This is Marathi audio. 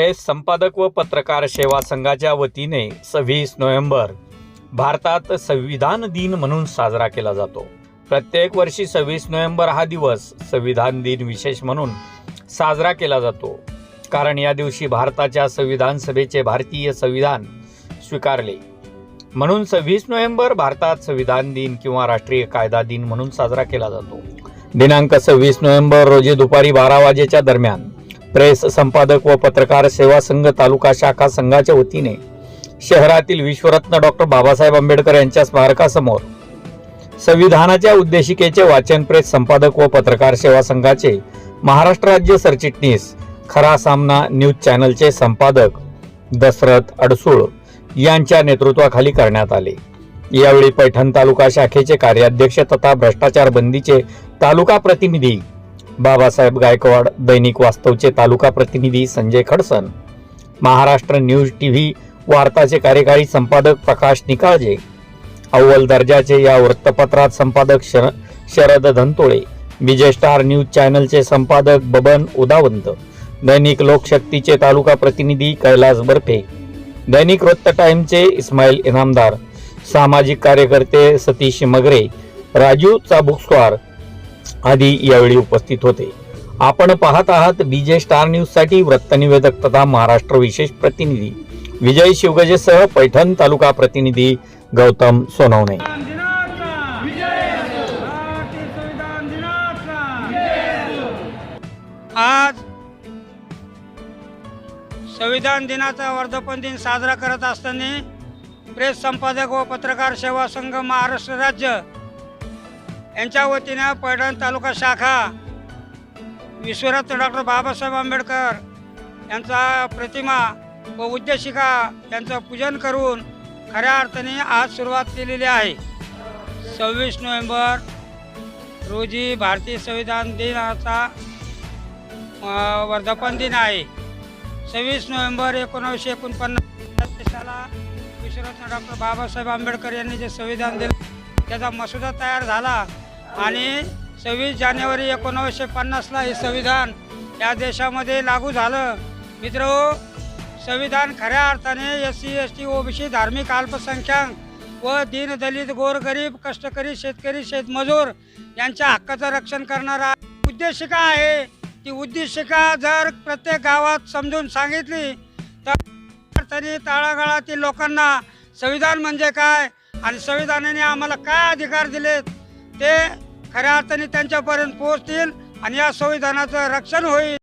प्रेस संपादक व पत्रकार सेवा संघाच्या वतीने सव्वीस नोव्हेंबर भारतात संविधान दिन म्हणून साजरा केला जातो. प्रत्येक वर्षी सव्वीस नोव्हेंबर हा दिवस संविधान दिन विशेष म्हणून साजरा केला जातो. कारण या दिवशी भारताच्या संविधान सभेचे भारतीय संविधान स्वीकारले. म्हणून सव्वीस नोव्हेंबर भारतात संविधान दिन किंवा राष्ट्रीय कायदा दिन म्हणून साजरा केला जातो. दिनांक सव्वीस नोव्हेंबर रोजी दुपारी बारा वाजेच्या दरम्यान प्रेस संपादक व पत्रकार सेवा संघ तालुका शाखा संघाच्या वतीने शहरातील विश्वरत्न डॉक्टर बाबासाहेब आंबेडकर यांच्या स्मारकासमोर संविधानाच्या उद्देशिकेचे वाचन प्रेस संपादक व पत्रकार सेवा संघाचे महाराष्ट्र राज्य सरचिटणीस खरा सामना न्यूज चॅनलचे संपादक दशरथ अडसूळ यांच्या नेतृत्वाखाली करण्यात आले. यावेळी पैठण तालुका शाखेचे कार्याध्यक्ष तथा भ्रष्टाचार बंदीचे तालुका प्रतिनिधी बाबासाहेब गायकवाड दैनिक वास्तवचे तालुका प्रतिनिधी Sanjay Khadsan. Maharashtra news T V वार्ताचे कार्यकारी संपादक प्रकाश निकाळजे. अव्वल दर्जाचे या वृत्तपत्रात संपादक शर शरद धनतोळे. विजय स्टार न्यूज चॅनलचे संपादक बबन उदावंत. दैनिक लोकशक्तीचे तालुका प्रतिनिधी कैलास बर्फे. दैनिक वृत्त टाईमचे इस्माईल इनामदार. सामाजिक कार्यकर्ते सतीश मगरे. राजू चाबुकस्वार आदी यावेळी उपस्थित होते. आपण पाहत आहात बीजे स्टार न्यूजसाठी वृत्तनिवेदक तथा महाराष्ट्र विशेष प्रतिनिधी विजय शिवगजेसह पैठण तालुका प्रतिनिधी गौतम सोनवणे. आज संविधान दिनाचा वर्धापन दिन साजरा करत असताना प्रेस संपादक व पत्रकार सेवा संघ महाराष्ट्र राज्य यांच्या वतीनं पैठण तालुका शाखा विश्वरत्न डॉक्टर बाबासाहेब आंबेडकर यांचा प्रतिमा व उद्देशिका यांचं पूजन करून खऱ्या अर्थाने आज सुरुवात केलेली आहे. सव्वीस नोव्हेंबर रोजी भारतीय संविधान दिनाचा वर्धापन दिन आहे. सव्वीस नोव्हेंबर एकोणावीसशे एकोणपन्नास देशाला विश्वरत्न डॉक्टर बाबासाहेब आंबेडकर यांनी जे संविधान दिलं त्याचा मसुदा तयार झाला. आणि सव्वीस जानेवारी एकोणावीसशे पन्नासला हे संविधान या देशामध्ये लागू झालं. मित्र हो, संविधान खऱ्या अर्थाने S C S T OBC धार्मिक अल्पसंख्याक व दीनदलित गोरगरीब कष्टकरी शेतकरी शेतमजूर यांच्या हक्काचं रक्षण करणारा उद्देशिका आहे. ती उद्देशिका जर प्रत्येक गावात समजून सांगितली तर अर्थाने तळागाळातील लोकांना संविधान म्हणजे काय? आणि संविधानाने आम्हाला काय अधिकार दिलेत ते खऱ्या अर्थाने त्यांच्यापर्यंत पोहोचतील आणि या संविधानाचं रक्षण होईल.